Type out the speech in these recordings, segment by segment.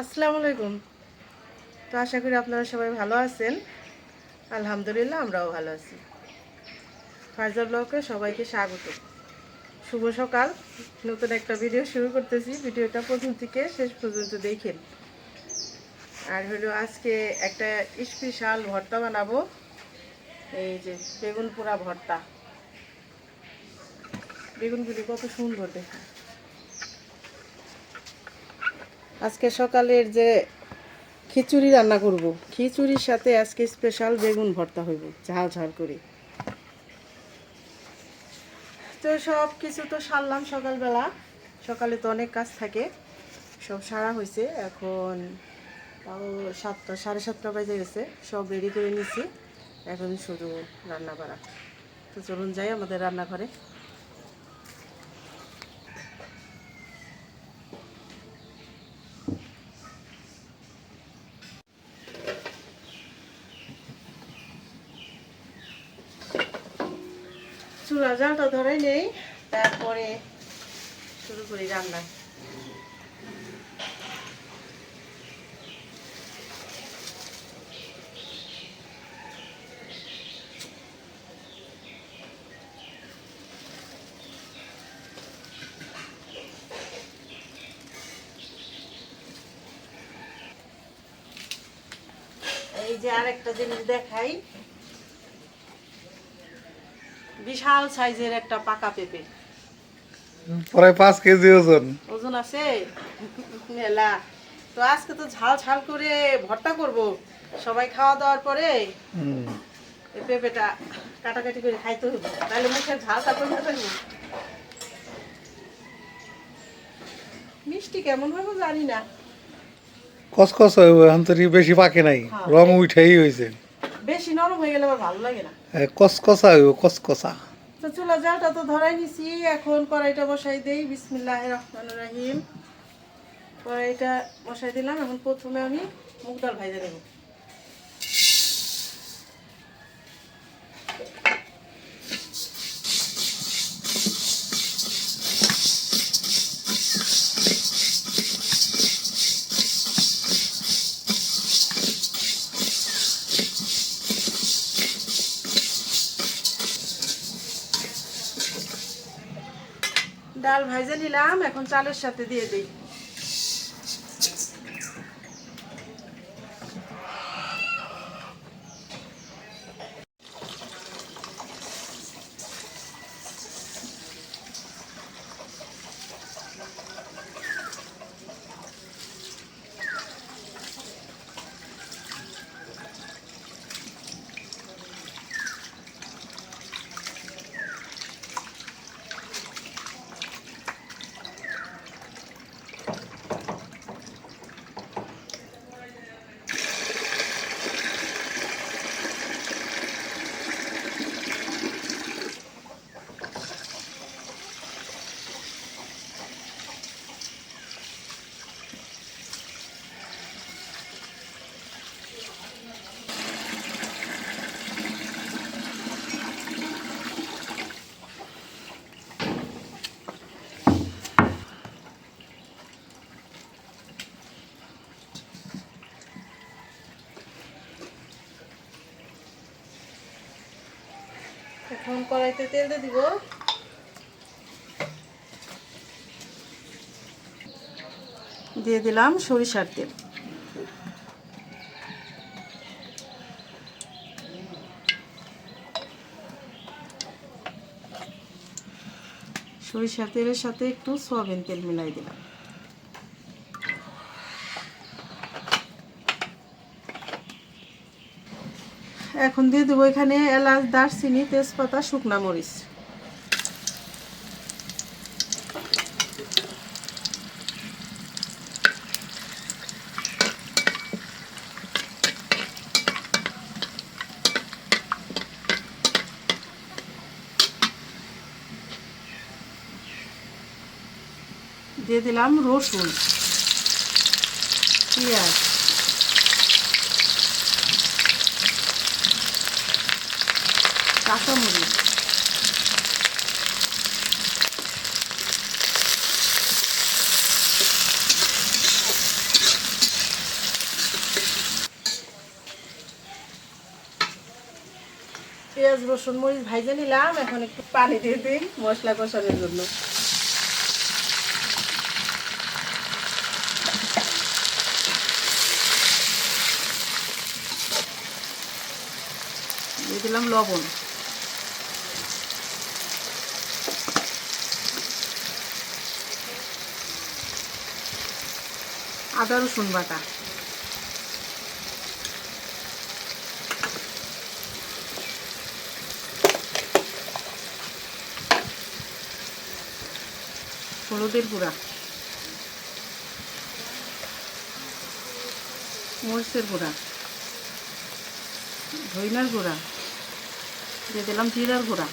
আসসালামু আলাইকুম। তো আশা করি আপনারা সবাই ভালো আছেন। আলহামদুলিল্লাহ, আমরাও ভালো আছি। ফার্জার ব্লকে সবাইকে স্বাগত। শুভ সকাল। নতুন একটা ভিডিও শুরু করতেছি। ভিডিওটা প্রথম থেকে শেষ পর্যন্ত দেখেন। আর হলো আজকে একটা স্পেশাল ভর্তা বানাবো। এই যে বেগুন পোড়া ভর্তা। বেগুনগুলি কত সুন্দর দেখে আজকে সকালের যে খিচুড়ি রান্না করব, খিচুড়ির সাথে আজকে স্পেশাল বেগুন ভর্তা হইব, ঝাল ঝাল করে। তো সব কিছু তো সারলাম সকালবেলা, সকালে তো অনেক কাজ থাকে, সব সারা হয়েছে এখন তাও সাতটা, সাড়ে সাতটা বাজে গেছে, সব রেডি করে নিছি, এখন শুধু রান্না করা তো চলুন যাই আমাদের রান্নাঘরে চুলা জালটা ধরে নেই তারপরে শুরু করি রান্না এই যে আরেকটা জিনিস দেখাই। বিশাল সাইজের একটা পাকা পেঁপে। প্রায় পাঁচ কেজি ওজন। ওজন আছে? মেলা। তো আজকে তো ঝাল ঝাল করে ভর্তা করব। সবাই খাওয়া দাওয়ার পরে পেঁপেটা কাটাকাটি করে খাইতে হবে তাহলে মুখের ঝালটা কমে থাকবে মিষ্টি কেমন হবে জানি না। কসকস হইব এখন তো বেশি পাকে নাই। হ্যাঁ। রং উঠেই হয়েছে বেশি নরম হয়ে গেলে আমার ভালো লাগে না। কসকসা হইব কসকসা তো চুলা জালটা তো ধরাই নিছি, এখন কড়াইটা বসাই দেই বিসমিল্লাহ রহমান রাহিম। কড়াইটা বসাই দিলাম, এখন প্রথমে আমি মুগ ডাল ভাজা দেবো। ডাল ভাজে নিলাম এখন চালের সাথে দিয়ে দিই। এখন কড়াইতে তেল দিয়ে দিব। দিয়ে দিলাম সরিষার তেল। সরিষার তেলের সাথে একটু সয়াবিন তেল মিলাই দিলাম। এখন দিয়ে দেবো এখানে এলাচ দারচিনি তেজপাতা শুকনা মরিচ। দিয়ে দিলাম রসুন পেঁয়াজ। কাঁচামরিচ। পেঁয়াজ, রসুন, মরিচ ভাইজে নিলাম, এখন একটু পানি দিয়ে দিই মশলা কষানোর জন্য। দিয়ে দিলাম লবণ। আদা রসুন বাটা হলুদের গুঁড়া। মরিচের গুঁড়া। ধইনার গুঁড়া। দিয়ে দিলাম জিরার গুঁড়া।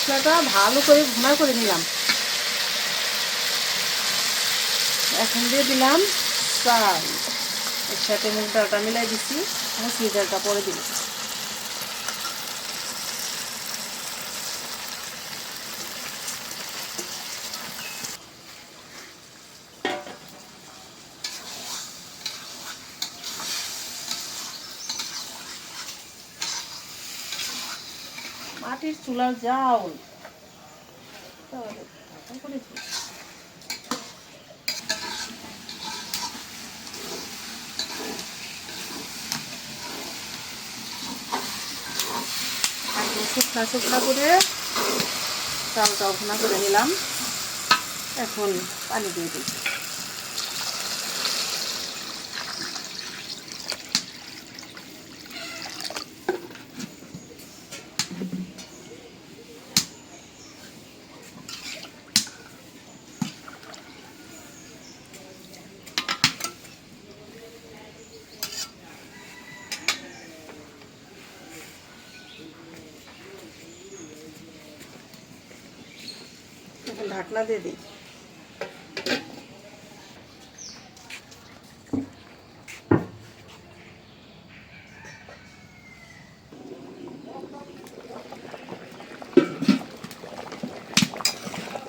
মশলাটা ভালো করে ঘুমা করে নিলাম। এখন দিয়ে দিলাম চাল। একসাথে মুগ ডালটা মিলাই দিচ্ছি মুসুরি ডালটা পরে দিলাম মাটির চুলার জাউল শুকনা শুকনা করে চালটা ভুনা করে নিলাম। এখন পানি দিয়ে দিই এখন ঢাকনা দিয়ে দিই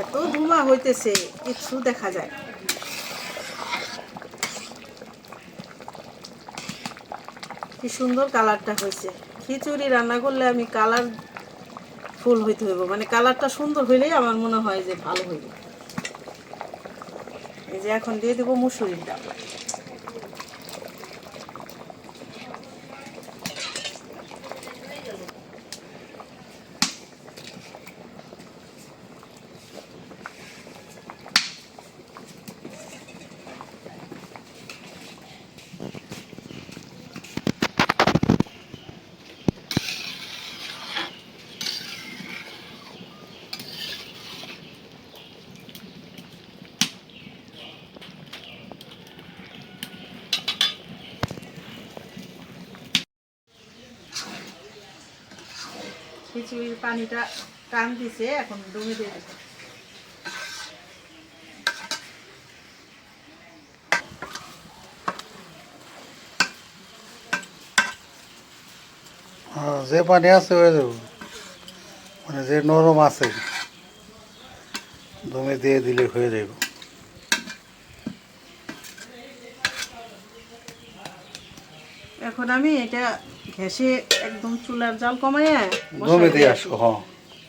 এত ধুমা হইতেছে কিছু দেখা যায়। কি সুন্দর কালারটা হয়েছে খিচুড়ি রান্না করলে আমি কালার ফুল হইতে হইব। মানে কালারটা সুন্দর হইলেই আমার মনে হয় যে ভালো হইব। এই যে এখন দিয়ে দেবো মুসুরির ডাল খিচুড়ির পানিটা টান দিছে এখন দমে দিয়ে দেবো হ্যাঁ, যে পানি আছে হয়ে যাব। মানে যে নরম আছে দমে দিয়ে দিলে হয়ে যাবে। এখন আমি এটা ঘেসে একদম চুলার জাল কমাইয়া দমে দিয়ে আসো হ্যাঁ।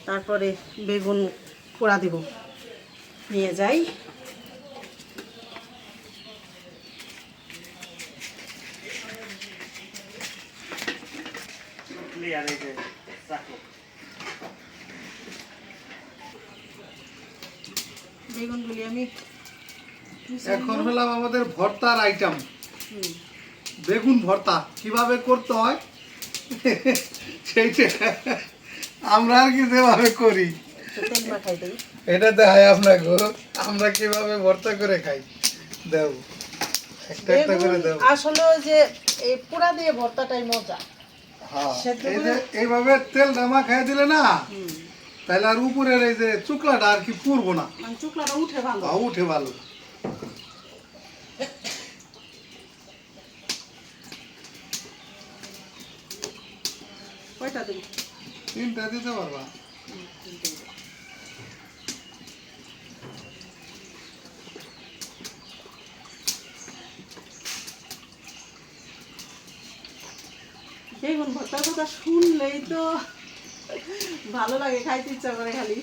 তারপরে বেগুন পোড়া দিব। নিয়ে যাই। বেগুনগুলি আমি এখন হলাম আমাদের ভর্তার আইটেম বেগুন ভর্তা কীভাবে করতে হয়? সেইটা আমরা আর কি যেভাবে করি। এটা দেখায় আপনাকে আমরা কীভাবে ভর্তা করে খাই। দেব একটা একটা করে দেব আসলে ওই যে এই পোড়া দিয়ে ভর্তাটাই মজা। হ্যাঁ যে এইভাবে তেল খাই দিলে না তাহলে আর উপরের এই যে চুকলাটা আর কি পুরবো না। মানে চুকলাটা উঠে ভালো। উঠে ভালো। কয়টা দিন। তিনটা দিতে পারবা? বেগুন ভর্তার কথা শুনলেই তো ভালো লাগে খাইতে ইচ্ছা করে খালি।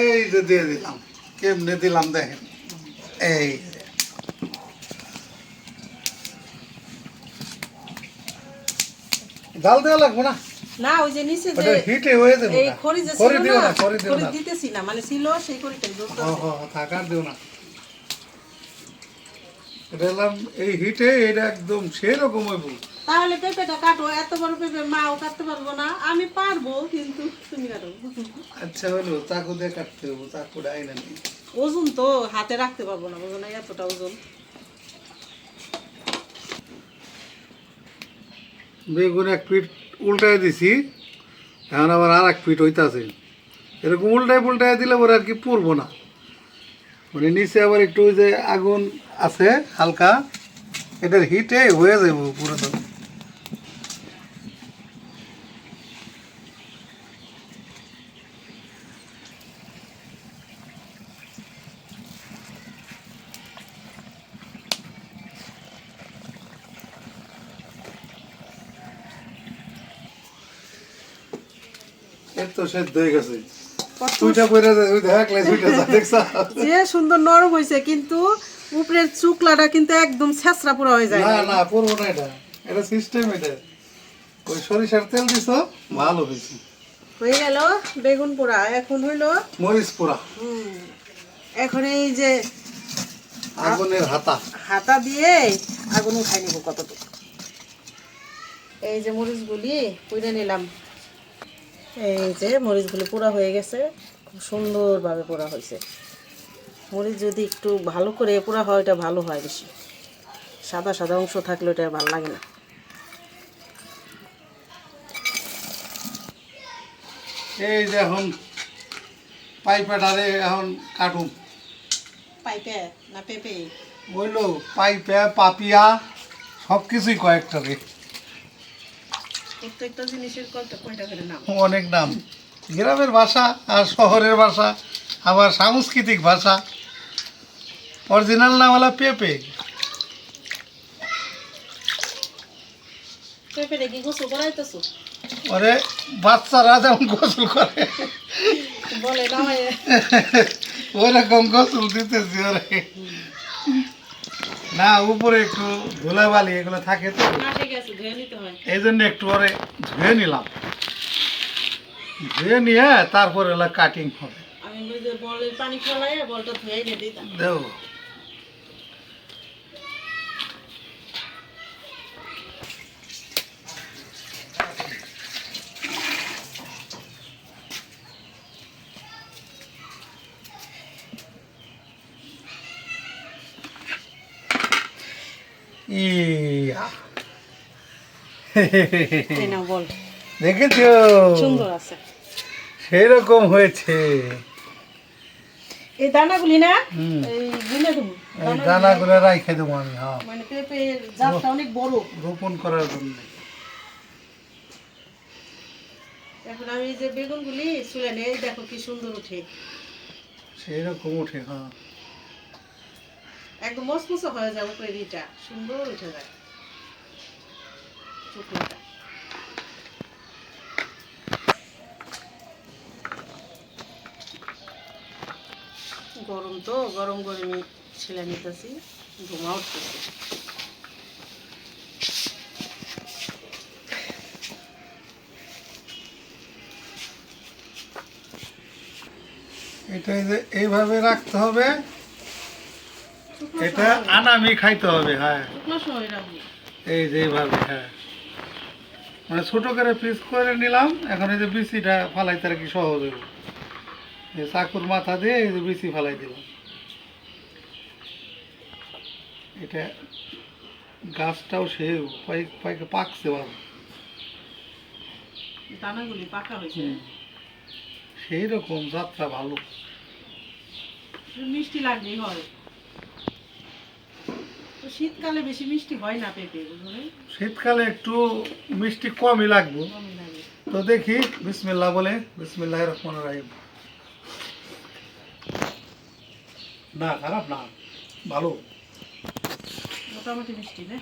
এই যে দিয়ে দিলাম কেমনে দিলাম দেখেন। এই। জাল দেওয়া লাগবে না? না ওই যে নিচে যে হিটে হয়ে যাবে এই খড়ি যে খড়ি দিও না খড়ি দিও না। দিতেছি না মানে ছিল সেই খড়িটাই জ্বলতে হ হ থাকার দিও না। হলাম এই হিটে এটা একদম সেরকম হইব। তাহলে পেঁপেটা কাটো এত বড় পেঁপে মাও কাটতে পারব না। আমি পারব কিন্তু তুমি কাটো। আচ্ছা হলো চাকু দিয়ে কাটতে হব চাকু আইনা নেই। ওজন তো হাতে রাখতে পারব না বুঝো না এতটা ওজন। বেগুন এক পিঠ উল্টায় দিছি, এখন আবার আর এক ফিট হইতাছে। এরকম উল্টায় পুল্টায় দিলে ওরা আর কি পুরবো না। মানে নিচে আবার একটু যে আগুন আছে, হালকা, এটার হিটে হয়ে যাব পুরো তো সেদ্ধ হয়ে গেছে। সুইটা পরে যায় ওই দেখলে সুইটা যা দেখছ? যে সুন্দর নরম হয়েছে কিন্তু উপরের চুকলাটা কিন্তু একদম ছেঁচড়া পুরো হয়ে যায়। না না পড়ব না এটা। এটা সিস্টেম এটা। ওই সরিষার তেল দিছ ভালো হয়েছে। হয়ে গেল বেগুন পোড়া। এখন হইল মরিচ পোড়া। এখন এই যে আগুনের হাতা। হাতা দিয়ে আগুন উঠাই নিব কতটুকু। এই যে মরিচগুলি পুড়ে নিলাম। এই যে মরিচগুলো পোড়া হয়ে গেছে খুব সুন্দরভাবে পোড়া হয়েছে। মরিচ যদি একটু ভালো করে পোড়া হয় এটা ভালো হয় বেশি। সাদা সাদা অংশ থাকলে ওটা ভালো লাগে না। এই যে এখন পাইপেটারে এখন কাটুন। পাইপে না পেঁপে? বলল পাইপে পাপিয়া সব কিছুই কয়েকটারে প্রত্যেকটা জিনিসের কয়টা কয়টা করে নাম? অনেক নাম। গ্রামের ভাষা আর শহরের ভাষা আবার সাংস্কৃতিক ভাষা। অরিজিনাল নাম হলো পেঁপে। পেঁপে কি গোসল করাইতেছো? ওরে বাচ্চারা যেমন গোসল করে। বলে না ওরকম গোসল দিতেছি ওরে। না উপরে একটু ধুলাবালি এগুলো থাকে তো। এই জন্য একটু পরে ধুয়ে নিলাম। ধুয়ে নিয়ে তারপরে কাটিং হবে। আমি ওই পানি ফেলাই বলটা ধুয়ে দিতাম। দেও। বল। দেখেছ? সুন্দর আছে। সেরকম হয়েছে। এই দানাগুলি না এই গুনে দেবো। এই দানাগুলো রাইখে দেবো আমি হ্যাঁ। মানে পেঁপের জাতটা অনেক বড়। রোপণ করার জন্য। এখন আমি এই যে বেগুনগুলি চুলে নেই দেখো কি সুন্দর সেরকম উঠে হ্যাঁ। একদম মসমসা হয়ে যায় উপরের ইটা সুন্দর উঠে যায়। শুকনোটা গরম তো গরম গরমই ছেলে নিতেছি ধোঁয়া উঠতেছে। এটা যে এইভাবে রাখতে হবে এটা আনামি খাইতে হবে হ্যাঁ। এই যে এইভাবে হ্যাঁ। মানে ছোট করে পিস করে নিলাম। এখন এই যে বিচিটা ফালাইতে আর কি সহজ হবে এই চাকুর মাথা দিয়ে এই যে বিচি ফালাই দিলাম। এটা গাছটাও সে পাকছে ভালো। দানাগুলি পাকা হয়েছে। সেই রকম যাত্রা ভালো। মিষ্টি লাগলেই হয়। তো শীতকালে বেশি মিষ্টি হয় না পেঁপে শীতকালে একটু মিষ্টি কমই লাগবে। তো দেখি বিসমিল্লাহ বলে বিসমিল্লাহ রহমান রাহিম। না খারাপ না ভালো। মোটামুটি মিষ্টি না?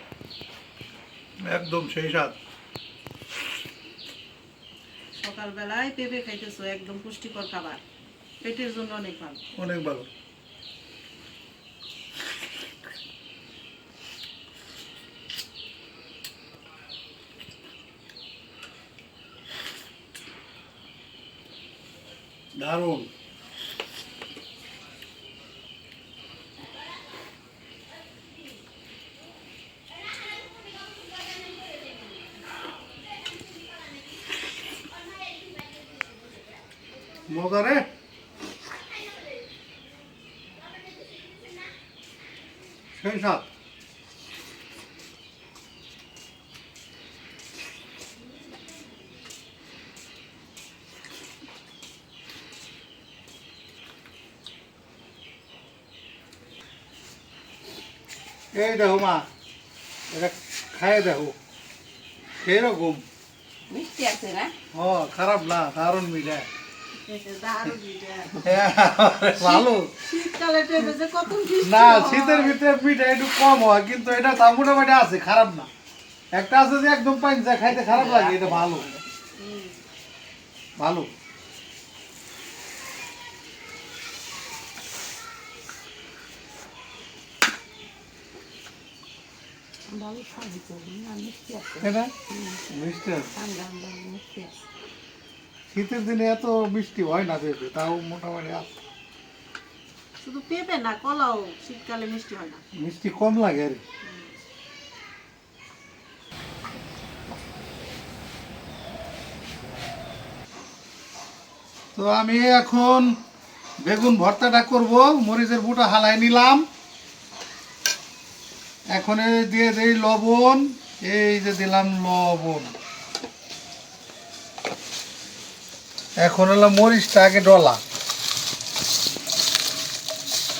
একদম সেই স্বাদ। সকালবেলায় পেঁপে খাইতেছো একদম পুষ্টিকর খাবার। পেটের জন্য অনেক ভালো। অনেক ভালো। দারুণ মজা রে সেই সাত এই দেখো মা এটা খায় দেখো। সেরকম মিষ্টি আছে না? ও খারাপ না দারুণ মিলে ভালো। শীতকালে পেঁপে যে কত মিষ্টি না শীতের ভিতরে পিঠা একটু কম হয় কিন্তু এটা তা মোটামুটি আছে খারাপ না। একটা আছে যে একদম পাইন যায় খাইতে খারাপ লাগে এটা ভালো। ভালো। তো না মিষ্টি আছে। মিষ্টি মিষ্টি আছে। শীতের দিনে এত মিষ্টি হয় না পেঁপে তাও মোটামুটি আছে। শুধু পেঁপে না কলাও শীতকালে মিষ্টি হয় না। মিষ্টি কম লাগে আর। তো আমি এখন বেগুন ভর্তাটা করব মরিচের বুটা হালাই নিলাম। এখন এই দিয়ে দেই লবণ এই যে দিলাম লবণ। এখন হলো মরিচটা আগে ডলা।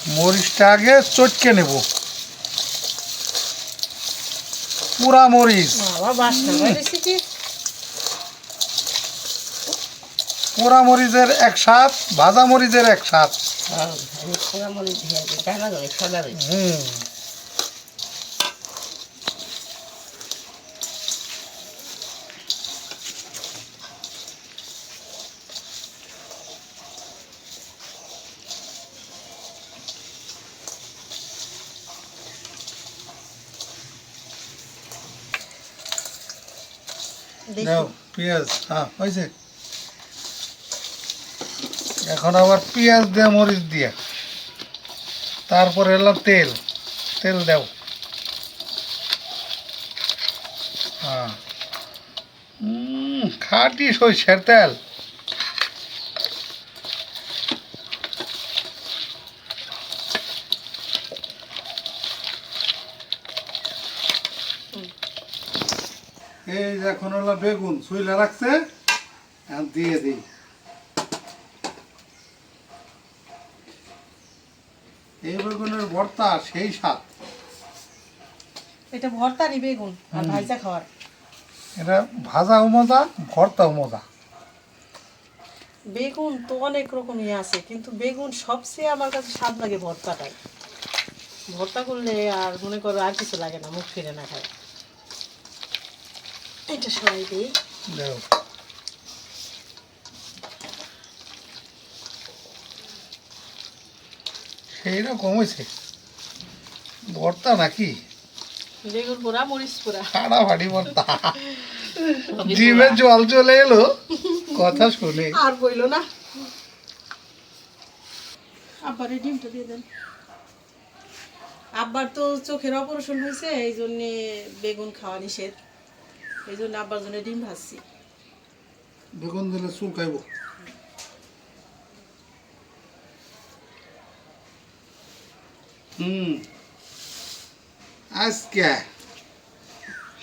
মরিচটা আগে চটকে নেব। পুরা মরিচ। পোড়া মরিচের এক স্বাদ ভাজা মরিচের এক সাদা রয়েছে হুম। এখন আবার পেঁয়াজ দিয়ে, মরিচ দিয়া। তারপরে এলো তেল। তেল দেও। হ্যাঁ খাঁটি সরষের তেল। এই যে এখন হলো বেগুন সুইলা রাখছে দিয়ে দিই। এই বেগুনের ভর্তা সেই স্বাদ। এটা ভর্তারি বেগুন আর হুম। খাওয়ার। এটা ভাজাও মজা ভর্তাও মজা। বেগুন তো অনেক রকমই আছে কিন্তু বেগুন সবচেয়ে আমার কাছে স্বাদ লাগে ভর্তাটাই। ভর্তা করলে আর মনে করো আর কিছু লাগে না মুখ ফিরে না খায়। এটা সবাই দিই। দাও সেই রকম হয়েছে। ভর্তা নাকি? বেগুন পোড়া মরিচ পোড়া। ভর্তা। জিভে জল চলে এলো। কথা শুনে। আর বইলো না। আব্বার এই ডিমটা দিয়ে দেন। আব্বার তো চোখের অপারেশন হয়েছে এই জন্যে বেগুন খাওয়া নিষেধ। এই জন্য আব্বার জন্য ডিম ভাজছি। বেগুন দিলে চুল খাইব হুম। আজকে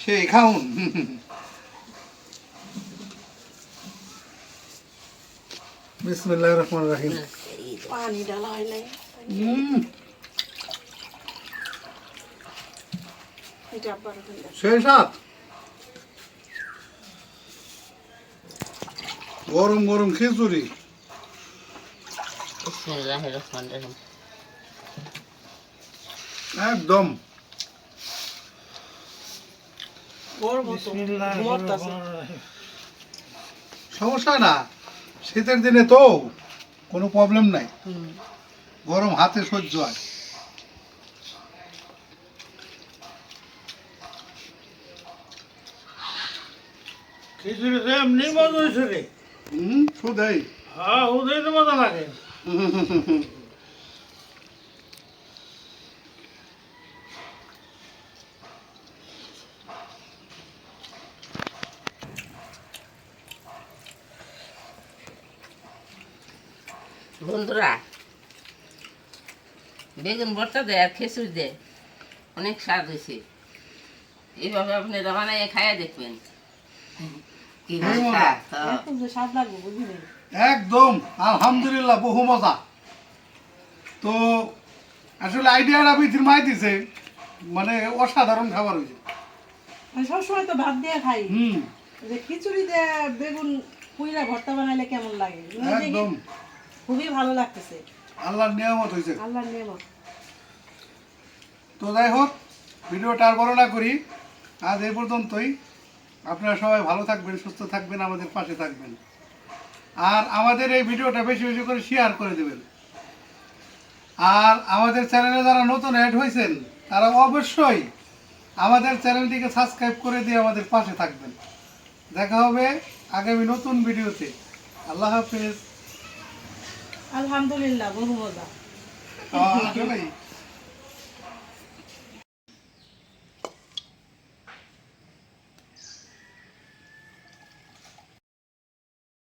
সেই খাউন। বিসমিল্লাহ রহমান রাহিম। পানি ডালা হয় নাই। সেই সাত গরম গরম খিচুড়ি। একদম। সমস্যা না, শীতের দিনে তো কোনো প্রবলেম নাই। গরম হাতে সহ্য হয়। হয়েছে রে। হুম হ্যাঁ ওদের তো মজা লাগে। বন্ধুরা বেগুন ভর্তা দেয় আর খেসুর দেয় অনেক স্বাদ হয়েছে। এইভাবে আপনি বানাইয়ে খাইয়া দেখবেন কি এই মজা। স্বাদ, হ্যাঁ। স্বাদ লাগবে বুঝলি একদম আলহামদুলিল্লাহ বহু মজা। তো আসলে আইডিয়াটা বিথির মাই দিছে মানে অসাধারণ খাবার হয়েছে। সবসময় তো ভাত দিয়ে খাই। হুম। যে খিচুড়ি দিয়ে বেগুন পুইরা ভর্তা বানাইলে কেমন লাগে? একদম। খুবই ভালো লাগতেছে। আল্লাহর নিয়ামত হয়েছে। আল্লাহর নিয়ামত। তো যাই হোক ভিডিওটা আর বড় না করি। আজ এই পর্যন্তই। আপনারা সবাই ভালো থাকবেন সুস্থ থাকবেন আমাদের পাশে থাকবেন। আর আমাদের এই ভিডিওটা বেশি বেশি করে শেয়ার করে দেবেন। আর আমাদের চ্যানেলে যারা নতুন অ্যাড হয়েছেন তারা অবশ্যই আমাদের চ্যানেলটিকে সাবস্ক্রাইব করে দিয়ে আমাদের পাশে থাকবেন। দেখা হবে আগামী নতুন ভিডিওতে। আল্লাহ হাফিজ। আলহামদুলিল্লাহ বহু মজা। আসলেই।